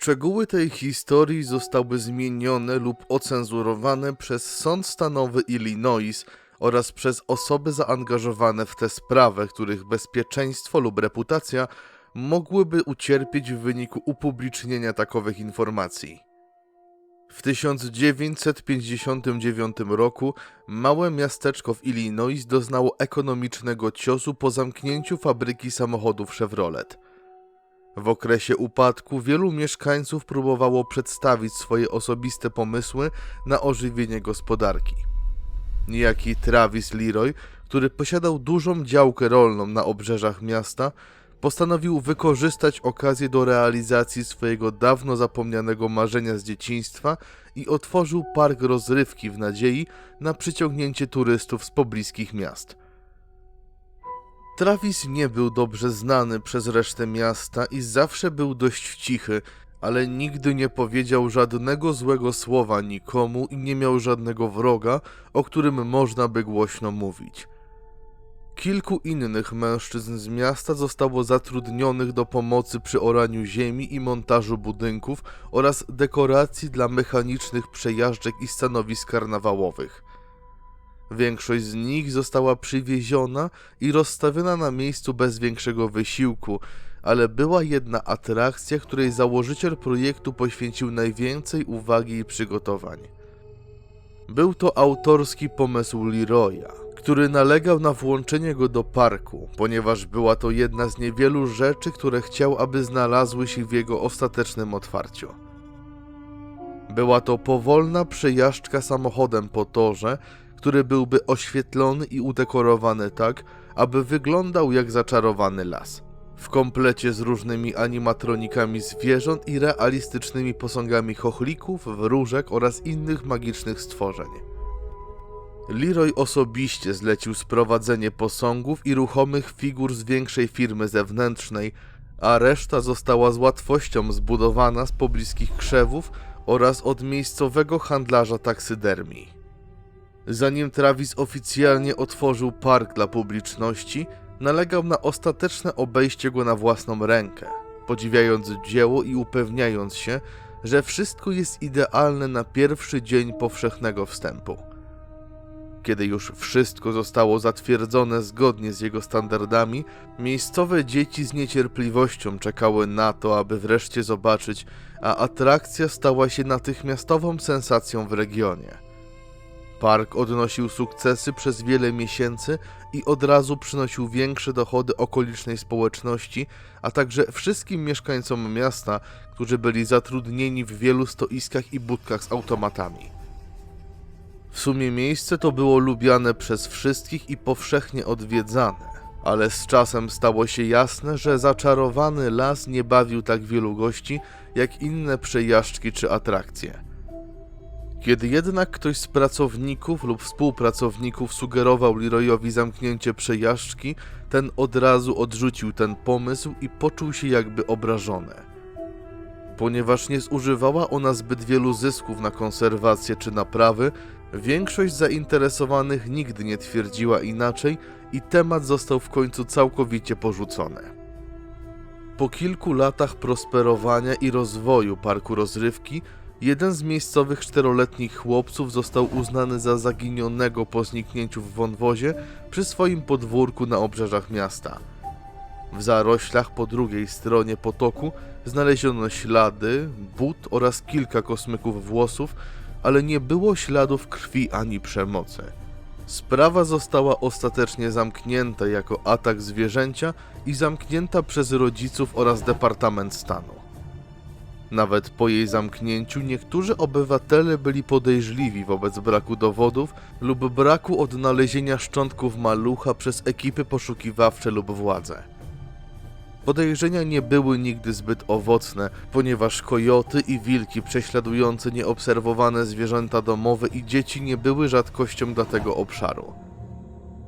Szczegóły tej historii zostały zmienione lub ocenzurowane przez Sąd Stanowy Illinois oraz przez osoby zaangażowane w tę sprawę, których bezpieczeństwo lub reputacja mogłyby ucierpieć w wyniku upublicznienia takowych informacji. W 1959 roku małe miasteczko w Illinois doznało ekonomicznego ciosu po zamknięciu fabryki samochodów Chevrolet. W okresie upadku wielu mieszkańców próbowało przedstawić swoje osobiste pomysły na ożywienie gospodarki. Niejaki Travis Leroy, który posiadał dużą działkę rolną na obrzeżach miasta, postanowił wykorzystać okazję do realizacji swojego dawno zapomnianego marzenia z dzieciństwa i otworzył park rozrywki w nadziei na przyciągnięcie turystów z pobliskich miast. Travis nie był dobrze znany przez resztę miasta i zawsze był dość cichy, ale nigdy nie powiedział żadnego złego słowa nikomu i nie miał żadnego wroga, o którym można by głośno mówić. Kilku innych mężczyzn z miasta zostało zatrudnionych do pomocy przy oraniu ziemi i montażu budynków oraz dekoracji dla mechanicznych przejażdżek i stanowisk karnawałowych. Większość z nich została przywieziona i rozstawiona na miejscu bez większego wysiłku, ale była jedna atrakcja, której założyciel projektu poświęcił najwięcej uwagi i przygotowań. Był to autorski pomysł Leroya, który nalegał na włączenie go do parku, ponieważ była to jedna z niewielu rzeczy, które chciał, aby znalazły się w jego ostatecznym otwarciu. Była to powolna przejażdżka samochodem po torze, który byłby oświetlony i udekorowany tak, aby wyglądał jak zaczarowany las. W komplecie z różnymi animatronikami zwierząt i realistycznymi posągami chochlików, wróżek oraz innych magicznych stworzeń. Leroy osobiście zlecił sprowadzenie posągów i ruchomych figur z większej firmy zewnętrznej, a reszta została z łatwością zbudowana z pobliskich krzewów oraz od miejscowego handlarza taksydermii. Zanim Travis oficjalnie otworzył park dla publiczności, nalegał na ostateczne obejście go na własną rękę, podziwiając dzieło i upewniając się, że wszystko jest idealne na pierwszy dzień powszechnego wstępu. Kiedy już wszystko zostało zatwierdzone zgodnie z jego standardami, miejscowe dzieci z niecierpliwością czekały na to, aby wreszcie zobaczyć, a atrakcja stała się natychmiastową sensacją w regionie. Park odnosił sukcesy przez wiele miesięcy i od razu przynosił większe dochody okolicznej społeczności, a także wszystkim mieszkańcom miasta, którzy byli zatrudnieni w wielu stoiskach i budkach z automatami. W sumie miejsce to było lubiane przez wszystkich i powszechnie odwiedzane, ale z czasem stało się jasne, że zaczarowany las nie bawił tak wielu gości jak inne przejażdżki czy atrakcje. Kiedy jednak ktoś z pracowników lub współpracowników sugerował Leroyowi zamknięcie przejażdżki, ten od razu odrzucił ten pomysł i poczuł się jakby obrażony. Ponieważ nie zużywała ona zbyt wielu zysków na konserwację czy naprawy, większość zainteresowanych nigdy nie twierdziła inaczej i temat został w końcu całkowicie porzucony. Po kilku latach prosperowania i rozwoju parku rozrywki, Jeden z miejscowych czteroletnich chłopców został uznany za zaginionego po zniknięciu w wąwozie przy swoim podwórku na obrzeżach miasta. W zaroślach po drugiej stronie potoku znaleziono ślady, but oraz kilka kosmyków włosów, ale nie było śladów krwi ani przemocy. Sprawa została ostatecznie zamknięta jako atak zwierzęcia i zamknięta przez rodziców oraz Departament Stanu. Nawet po jej zamknięciu niektórzy obywatele byli podejrzliwi wobec braku dowodów lub braku odnalezienia szczątków malucha przez ekipy poszukiwawcze lub władze. Podejrzenia nie były nigdy zbyt owocne, ponieważ kojoty i wilki prześladujące nieobserwowane zwierzęta domowe i dzieci nie były rzadkością dla tego obszaru.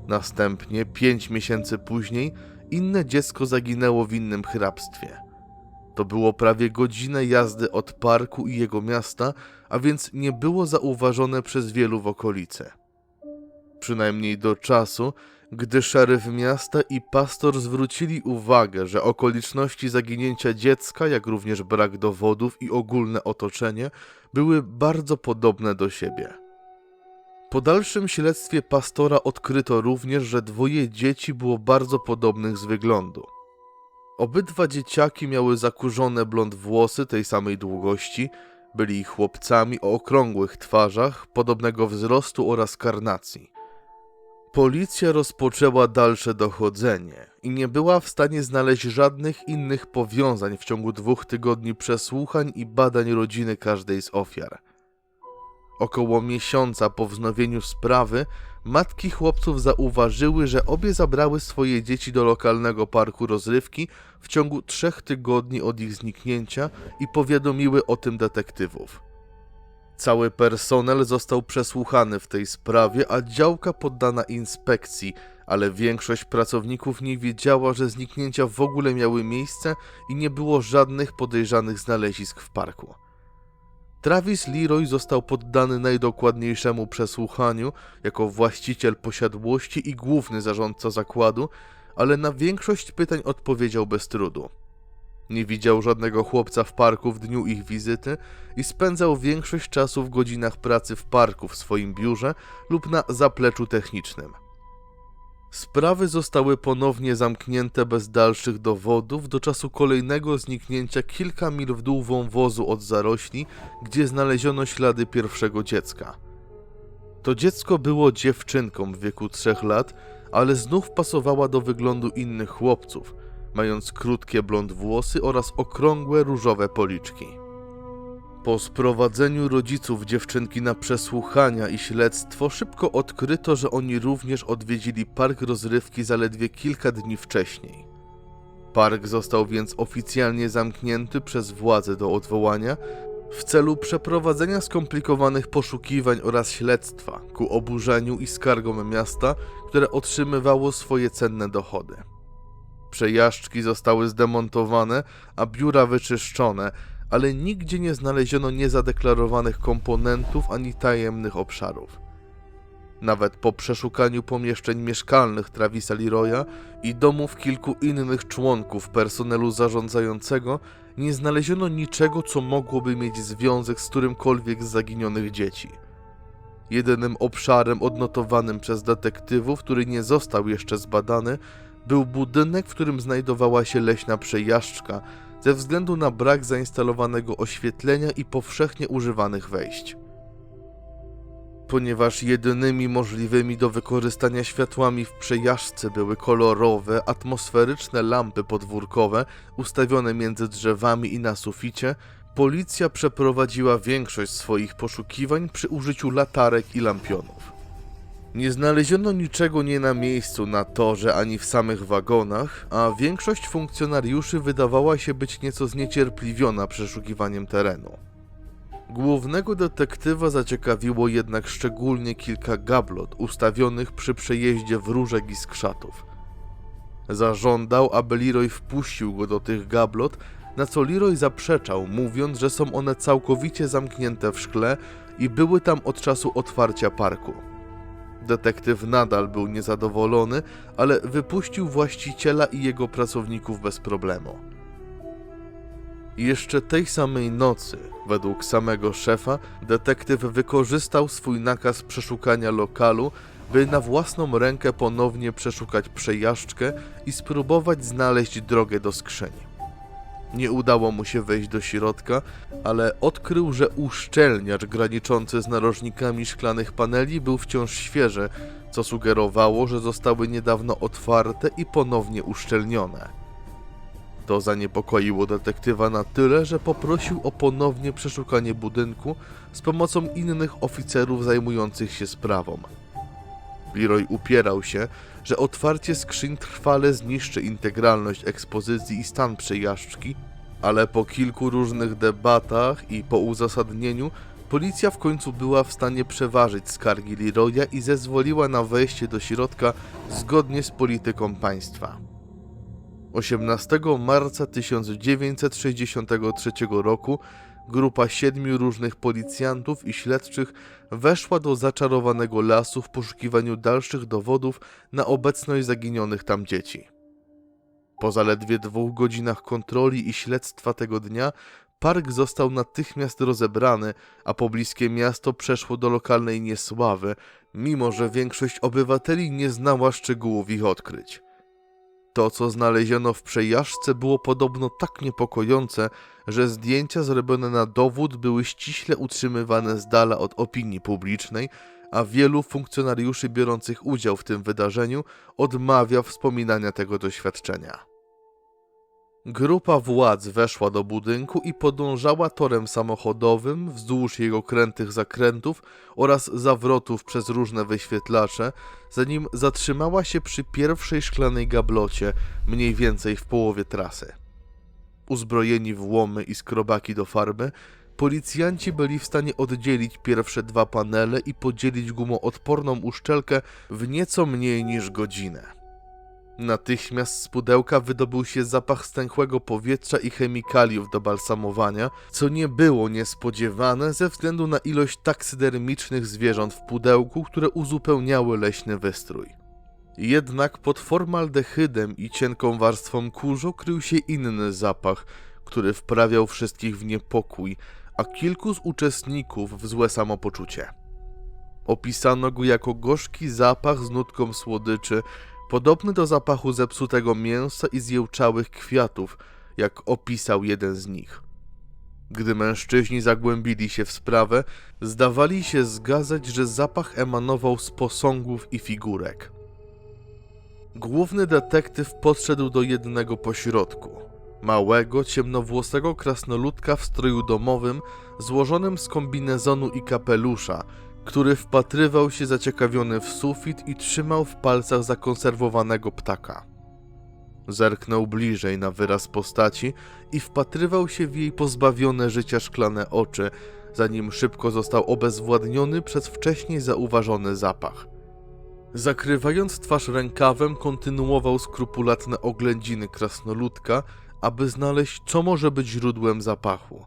Następnie, pięć miesięcy później, inne dziecko zaginęło w innym hrabstwie. To było prawie godzinę jazdy od parku i jego miasta, a więc nie było zauważone przez wielu w okolicy. Przynajmniej do czasu, Gdy szeryf miasta i pastor zwrócili uwagę, że okoliczności zaginięcia dziecka, jak również brak dowodów i ogólne otoczenie były bardzo podobne do siebie. Po dalszym śledztwie pastora odkryto również, że dwoje dzieci było bardzo podobnych z wyglądu. Obydwa dzieciaki miały zakurzone blond włosy tej samej długości, byli chłopcami o okrągłych twarzach, podobnego wzrostu oraz karnacji. Policja rozpoczęła dalsze dochodzenie i nie była w stanie znaleźć żadnych innych powiązań w ciągu dwóch tygodni przesłuchań i badań rodziny każdej z ofiar. Około miesiąca po wznowieniu sprawy, matki chłopców zauważyły, że obie zabrały swoje dzieci do lokalnego parku rozrywki w ciągu trzech tygodni od ich zniknięcia i powiadomiły o tym detektywów. Cały personel został przesłuchany w tej sprawie, a działka poddana inspekcji, ale większość pracowników nie wiedziała, że zniknięcia w ogóle miały miejsce i nie było żadnych podejrzanych znalezisk w parku. Travis Leroy został poddany najdokładniejszemu przesłuchaniu jako właściciel posiadłości i główny zarządca zakładu, ale na większość pytań odpowiedział bez trudu. Nie widział żadnego chłopca w parku w dniu ich wizyty i spędzał większość czasu w godzinach pracy w parku w swoim biurze lub na zapleczu technicznym. Sprawy zostały ponownie zamknięte bez dalszych dowodów do czasu kolejnego zniknięcia kilka mil w dół wąwozu od zarośli, gdzie znaleziono ślady pierwszego dziecka. To dziecko było dziewczynką w wieku trzech lat, ale znów pasowała do wyglądu innych chłopców, mając krótkie blond włosy oraz okrągłe różowe policzki. Po sprowadzeniu rodziców dziewczynki na przesłuchania i śledztwo szybko odkryto, że oni również odwiedzili park rozrywki zaledwie kilka dni wcześniej. Park został więc oficjalnie zamknięty przez władze do odwołania w celu przeprowadzenia skomplikowanych poszukiwań oraz śledztwa ku oburzeniu i skargom miasta, które otrzymywało swoje cenne dochody. Przejażdżki zostały zdemontowane, a biura wyczyszczone, ale nigdzie nie znaleziono niezadeklarowanych komponentów ani tajemnych obszarów. Nawet po przeszukaniu pomieszczeń mieszkalnych Travisa Leroya i domów kilku innych członków personelu zarządzającego, nie znaleziono niczego, co mogłoby mieć związek z którymkolwiek z zaginionych dzieci. Jedynym obszarem odnotowanym przez detektywów, który nie został jeszcze zbadany, był budynek, w którym znajdowała się leśna przejażdżka, ze względu na brak zainstalowanego oświetlenia i powszechnie używanych wejść. Ponieważ jedynymi możliwymi do wykorzystania światłami w przejażdżce były kolorowe, atmosferyczne lampy podwórkowe ustawione między drzewami i na suficie, policja przeprowadziła większość swoich poszukiwań przy użyciu latarek i lampionów. Nie znaleziono niczego nie na miejscu na torze ani w samych wagonach, a większość funkcjonariuszy wydawała się być nieco zniecierpliwiona przeszukiwaniem terenu. Głównego detektywa zaciekawiło jednak szczególnie kilka gablot ustawionych przy przejeździe wróżek i skrzatów. Zażądał, aby Leroy wpuścił go do tych gablot, na co Leroy zaprzeczał, mówiąc, że są one całkowicie zamknięte w szkle i były tam od czasu otwarcia parku. Detektyw nadal był niezadowolony, ale wypuścił właściciela i jego pracowników bez problemu. Jeszcze tej samej nocy, według samego szefa, detektyw wykorzystał swój nakaz przeszukania lokalu, by na własną rękę ponownie przeszukać przejażdżkę i spróbować znaleźć drogę do skrzyni. Nie udało mu się wejść do środka, ale odkrył, że uszczelniacz graniczący z narożnikami szklanych paneli był wciąż świeży, co sugerowało, że zostały niedawno otwarte i ponownie uszczelnione. To zaniepokoiło detektywa na tyle, że poprosił o ponownie przeszukanie budynku z pomocą innych oficerów zajmujących się sprawą. Leroy upierał się, że otwarcie skrzyń trwale zniszczy integralność ekspozycji i stan przejażdżki, ale po kilku różnych debatach i po uzasadnieniu policja w końcu była w stanie przeważyć skargi Leroya i zezwoliła na wejście do środka zgodnie z polityką państwa. 18 marca 1963 roku grupa siedmiu różnych policjantów i śledczych weszła do zaczarowanego lasu w poszukiwaniu dalszych dowodów na obecność zaginionych tam dzieci. Po zaledwie dwóch godzinach kontroli i śledztwa tego dnia, park został natychmiast rozebrany, a pobliskie miasto przeszło do lokalnej niesławy, mimo że większość obywateli nie znała szczegółów ich odkryć. To, co znaleziono w przejażdżce, było podobno tak niepokojące, że zdjęcia zrobione na dowód były ściśle utrzymywane z dala od opinii publicznej, a wielu funkcjonariuszy biorących udział w tym wydarzeniu odmawia wspominania tego doświadczenia. Grupa władz weszła do budynku i podążała torem samochodowym wzdłuż jego krętych zakrętów oraz zawrotów przez różne wyświetlacze, zanim zatrzymała się przy pierwszej szklanej gablocie, mniej więcej w połowie trasy. Uzbrojeni w łomy i skrobaki do farby, policjanci byli w stanie oddzielić pierwsze dwa panele i podzielić gumoodporną uszczelkę w nieco mniej niż godzinę. Natychmiast z pudełka wydobył się zapach stęchłego powietrza i chemikaliów do balsamowania, co nie było niespodziewane ze względu na ilość taksydermicznych zwierząt w pudełku, które uzupełniały leśny wystrój. Jednak pod formaldehydem i cienką warstwą kurzu krył się inny zapach, który wprawiał wszystkich w niepokój, a kilku z uczestników w złe samopoczucie. Opisano go jako gorzki zapach z nutką słodyczy, podobny do zapachu zepsutego mięsa i zjełczałych kwiatów, jak opisał jeden z nich. Gdy mężczyźni zagłębili się w sprawę, zdawali się zgadzać, że zapach emanował z posągów i figurek. Główny detektyw podszedł do jednego pośrodku. Małego, ciemnowłosego krasnoludka w stroju domowym, złożonym z kombinezonu i kapelusza, który wpatrywał się zaciekawiony w sufit i trzymał w palcach zakonserwowanego ptaka. Zerknął bliżej na wyraz postaci i wpatrywał się w jej pozbawione życia szklane oczy, zanim szybko został obezwładniony przez wcześniej zauważony zapach. Zakrywając twarz rękawem, kontynuował skrupulatne oględziny krasnoludka, aby znaleźć, co może być źródłem zapachu.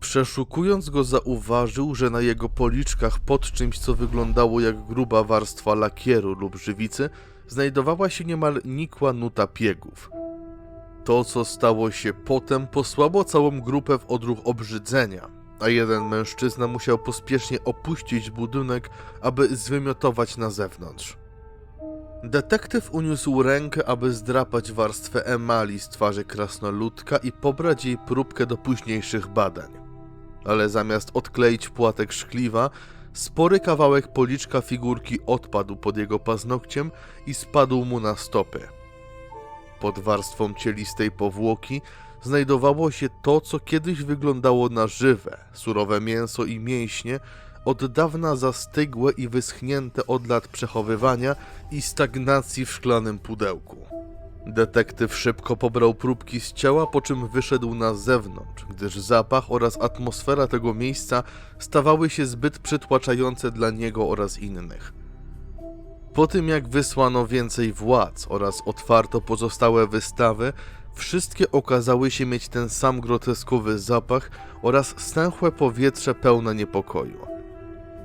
Przeszukując go, zauważył, że na jego policzkach pod czymś, co wyglądało jak gruba warstwa lakieru lub żywicy, znajdowała się niemal nikła nuta piegów. To, co stało się potem, posłało całą grupę w odruch obrzydzenia, a jeden mężczyzna musiał pospiesznie opuścić budynek, aby zwymiotować na zewnątrz. Detektyw uniósł rękę, aby zdrapać warstwę emali z twarzy krasnoludka i pobrać jej próbkę do późniejszych badań ale zamiast odkleić płatek szkliwa, spory kawałek policzka figurki odpadł pod jego paznokciem i spadł mu na stopy. Pod warstwą cielistej powłoki znajdowało się to, co kiedyś wyglądało na żywe, surowe mięso i mięśnie, od dawna zastygłe i wyschnięte od lat przechowywania i stagnacji w szklanym pudełku. Detektyw szybko pobrał próbki z ciała, po czym wyszedł na zewnątrz, gdyż zapach oraz atmosfera tego miejsca stawały się zbyt przytłaczające dla niego oraz innych. Po tym jak wysłano więcej władz oraz otwarto pozostałe wystawy, wszystkie okazały się mieć ten sam groteskowy zapach oraz stęchłe powietrze pełne niepokoju.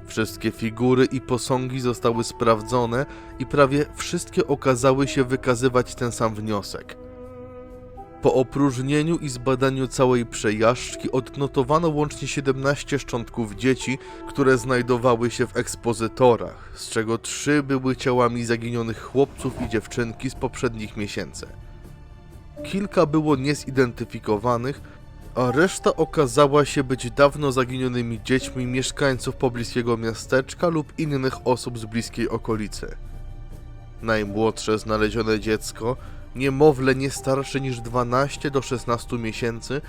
Wszystkie figury i posągi zostały sprawdzone i prawie wszystkie okazały się wykazywać ten sam wniosek. Po opróżnieniu i zbadaniu całej przejażdżki odnotowano łącznie 17 szczątków dzieci, które znajdowały się w ekspozytorach, z czego trzy były ciałami zaginionych chłopców i dziewczynki z poprzednich miesięcy. Kilka było niezidentyfikowanych, a reszta okazała się być dawno zaginionymi dziećmi mieszkańców pobliskiego miasteczka lub innych osób z bliskiej okolicy. Najmłodsze znalezione dziecko, niemowlę nie starsze niż 12 do 16 miesięcy,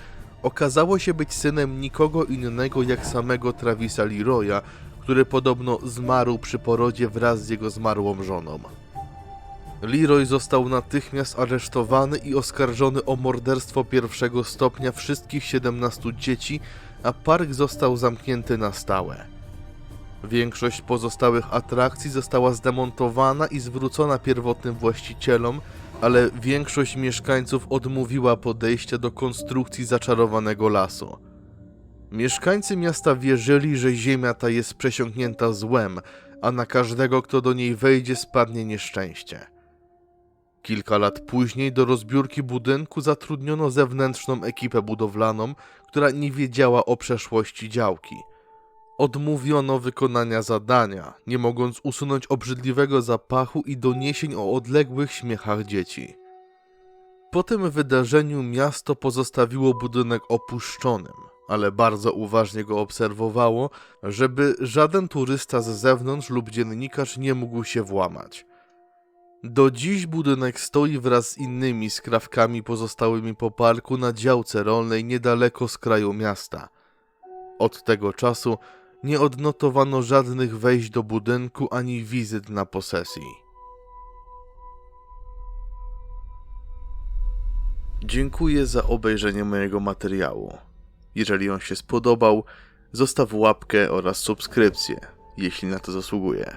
okazało się być synem nikogo innego jak samego Travisa Leroya, który podobno zmarł przy porodzie wraz z jego zmarłą żoną. Leroy został natychmiast aresztowany i oskarżony o morderstwo pierwszego stopnia wszystkich 17 dzieci, a park został zamknięty na stałe. Większość pozostałych atrakcji została zdemontowana i zwrócona pierwotnym właścicielom, ale większość mieszkańców odmówiła podejścia do konstrukcji zaczarowanego lasu. Mieszkańcy miasta wierzyli, że ziemia ta jest przesiąknięta złem, a na każdego, kto do niej wejdzie, spadnie nieszczęście. Kilka lat później do rozbiórki budynku zatrudniono zewnętrzną ekipę budowlaną, która nie wiedziała o przeszłości działki. Odmówiono wykonania zadania, nie mogąc usunąć obrzydliwego zapachu i doniesień o odległych śmiechach dzieci. Po tym wydarzeniu miasto pozostawiło budynek opuszczonym, ale bardzo uważnie go obserwowało, żeby żaden turysta z zewnątrz lub dziennikarz nie mógł się włamać. Do dziś budynek stoi wraz z innymi skrawkami pozostałymi po parku na działce rolnej niedaleko z kraju miasta. Od tego czasu nie odnotowano żadnych wejść do budynku ani wizyt na posesji. Dziękuję za obejrzenie mojego materiału. Jeżeli on się spodobał, zostaw łapkę oraz subskrypcję, jeśli na to zasługuje.